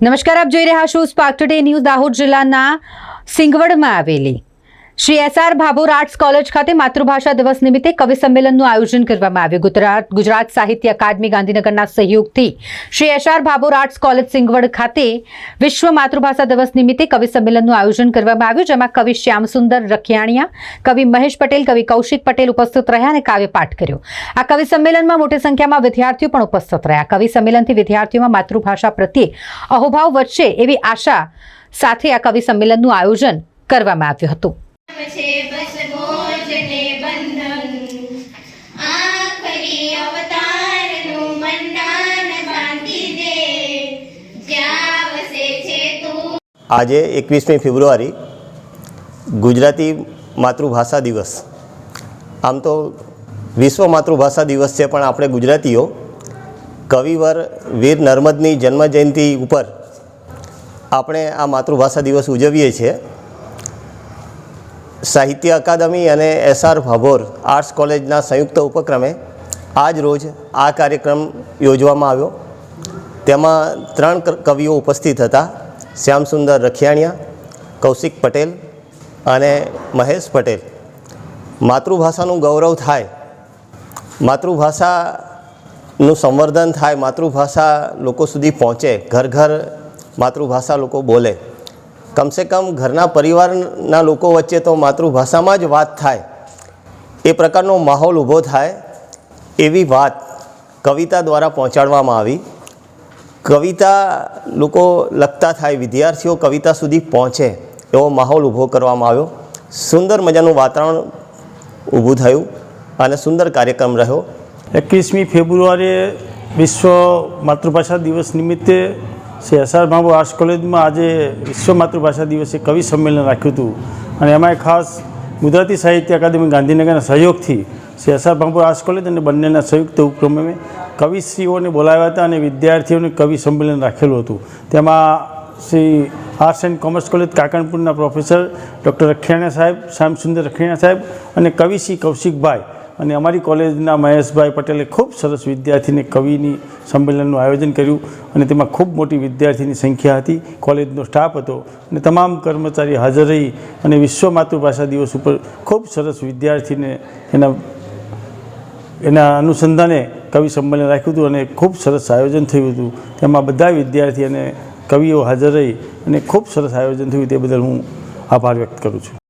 નમસ્કાર આપ જોઈ રહ્યા છો સ્પાર્ક ટુડે ન્યૂઝ દાહોદ જિલ્લાના સિંગવડમાં આવેલી Shri SR Bhabhor arts college ખાતે માતૃભાષા દિવસ નિમિત્તે કવિ સંમેલનનું આયોજન કરવામાં આવ્યું. ગુજરાત ગુજરાત સાહિત્ય અકાદમી ગાંધીનગરના સહયોગથી Shri SR Bhabhor arts college Singvad ખાતે વિશ્વ માતૃભાષા દિવસ નિમિત્તે કવિ સંમેલનનું આયોજન કરવામાં આવ્યું, જેમાં કવિ શ્યામસુંદર રખિયાણિયા, કવિ મહેશ પટેલ, કવિ કૌશિક પટેલ ઉપસ્થિત રહ્યા અને કાવ્ય પાઠ કર્યો. આ કવિ સંમેલનમાં મોટી સંખ્યામાં વિદ્યાર્થીઓ પણ ઉપસ્થિત રહ્યા. કવિ સંમેલનથી વિદ્યાર્થીઓમાં માતૃભાષા પ્રત્યે અહોભાવ વધશે એવી આશા સાથે આ કવિ સંમેલનનું આયોજન કરવામાં આવ્યું હતું. આજે એકવીસમી ફેબ્રુઆરી, ગુજરાતી માતૃભાષા દિવસ. આમ તો વિશ્વ માતૃભાષા દિવસ છે, પણ આપણે ગુજરાતીઓ, કવિવર વીર નર્મદની જન્મજયંતિ ઉપર આપણે આ માતૃભાષા દિવસ ઉજવીએ છીએ. સાહિત્ય અકાદમી અને એસઆર ભાભોર આર્ટ્સ કોલેજના સંયુક્ત ઉપક્રમે આજ રોજ આ કાર્યક્રમ યોજવામાં આવ્યો. તેમાં ત્રણ કવિઓ ઉપસ્થિત હતા. શ્યામસુંદર રખિયાણિયા, કૌશિક પટેલ અને મહેશ પટેલ. માતૃભાષાનું ગૌરવ થાય, માતૃભાષાનું સંવર્ધન થાય, માતૃભાષા લોકો સુધી પહોંચે, ઘર ઘર માતૃભાષા લોકો બોલે. કમસે કમ ઘરના પરિવારના લોકો વચ્ચે તો માતૃભાષામાં જ વાત થાય. એ પ્રકારનો માહોલ ઊભો થાય એવી વાત કવિતા દ્વારા પહોંચાડવામાં આવી. કવિતા લોકો લખતા થાય, વિદ્યાર્થીઓ કવિતા સુધી પહોંચે એવો માહોલ ઊભો કરવામાં આવ્યો. સુંદર મજાનું વાતાવરણ ઊભું થયું અને સુંદર કાર્યક્રમ રહ્યો. એકવીસમી ફેબ્રુઆરીએ વિશ્વ માતૃભાષા દિવસ નિમિત્તે શ્રી એસઆર બાબુ આર્ટ્સ કોલેજમાં આજે વિશ્વ માતૃભાષા દિવસે કવિ સંમેલન રાખ્યું હતું. અને એમાંય ખાસ ગુજરાતી સાહિત્ય અકાદમી ગાંધીનગરના સહયોગથી Shri SR Babu arts college અને બંનેના સંયુક્ત ઉપક્રમે કવિશ્રીઓને બોલાવ્યા હતા અને વિદ્યાર્થીઓને કવિ સંમેલન રાખેલું હતું. તેમાં Shri arts and commerce college કાકણપુરના professor doctor Rakhiyana સાહેબ, શ્યામસુંદર રખિયાણા સાહેબ અને કવિશ્રી કૌશિકભાઈ અને અમારી કોલેજના મહેશભાઈ પટેલે ખૂબ સરસ વિદ્યાર્થીને કવિની સંમેલનનું આયોજન કર્યું અને તેમાં ખૂબ મોટી વિદ્યાર્થીની સંખ્યા હતી. કોલેજનો સ્ટાફ હતો અને તમામ કર્મચારી હાજર રહી અને વિશ્વ માતૃભાષા દિવસ ઉપર ખૂબ સરસ વિદ્યાર્થીને એના એના અનુસંધાને કવિ સંમેલન રાખ્યું હતું અને ખૂબ સરસ આયોજન થયું હતું. તેમાં બધા વિદ્યાર્થી અને કવિઓ હાજર રહી અને ખૂબ સરસ આયોજન થયું તે બદલ હું આભાર વ્યક્ત કરું છું.